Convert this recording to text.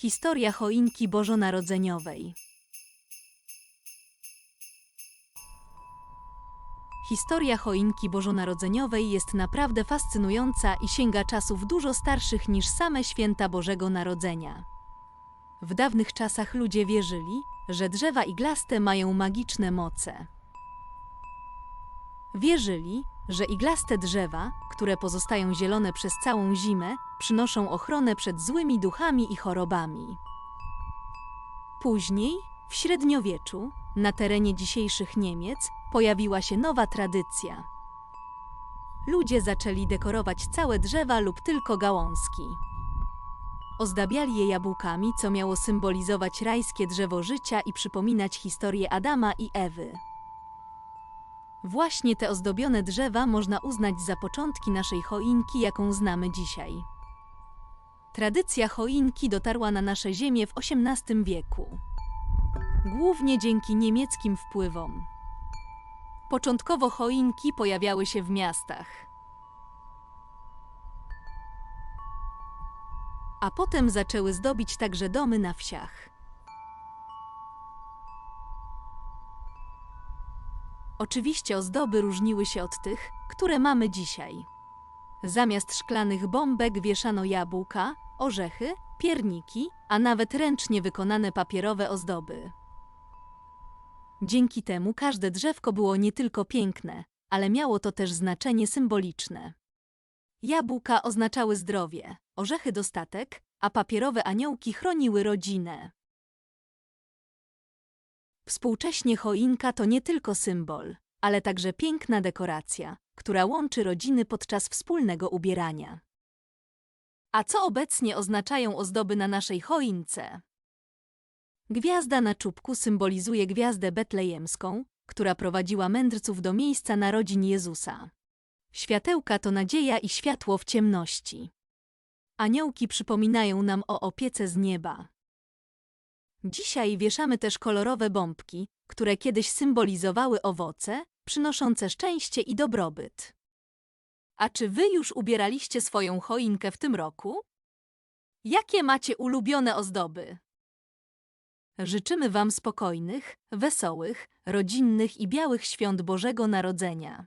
Historia choinki bożonarodzeniowej. Historia choinki bożonarodzeniowej jest naprawdę fascynująca i sięga czasów dużo starszych niż same święta Bożego Narodzenia. W dawnych czasach ludzie wierzyli, że drzewa iglaste mają magiczne moce. Wierzyli, że iglaste drzewa, które pozostają zielone przez całą zimę, przynoszą ochronę przed złymi duchami i chorobami. Później, w średniowieczu, na terenie dzisiejszych Niemiec, pojawiła się nowa tradycja. Ludzie zaczęli dekorować całe drzewa lub tylko gałązki. Ozdabiali je jabłkami, co miało symbolizować rajskie drzewo życia i przypominać historię Adama i Ewy. Właśnie te ozdobione drzewa można uznać za początki naszej choinki, jaką znamy dzisiaj. Tradycja choinki dotarła na nasze ziemię w XVIII wieku. Głównie dzięki niemieckim wpływom. Początkowo choinki pojawiały się w miastach. A potem zaczęły zdobić także domy na wsiach. Oczywiście ozdoby różniły się od tych, które mamy dzisiaj. Zamiast szklanych bombek wieszano jabłka, orzechy, pierniki, a nawet ręcznie wykonane papierowe ozdoby. Dzięki temu każde drzewko było nie tylko piękne, ale miało to też znaczenie symboliczne. Jabłka oznaczały zdrowie, orzechy dostatek, a papierowe aniołki chroniły rodzinę. Współcześnie choinka to nie tylko symbol, ale także piękna dekoracja, która łączy rodziny podczas wspólnego ubierania. A co obecnie oznaczają ozdoby na naszej choince? Gwiazda na czubku symbolizuje gwiazdę betlejemską, która prowadziła mędrców do miejsca narodzin Jezusa. Światełka to nadzieja i światło w ciemności. Aniołki przypominają nam o opiece z nieba. Dzisiaj wieszamy też kolorowe bombki, które kiedyś symbolizowały owoce, przynoszące szczęście i dobrobyt. A czy wy już ubieraliście swoją choinkę w tym roku? Jakie macie ulubione ozdoby? Życzymy Wam spokojnych, wesołych, rodzinnych i białych świąt Bożego Narodzenia.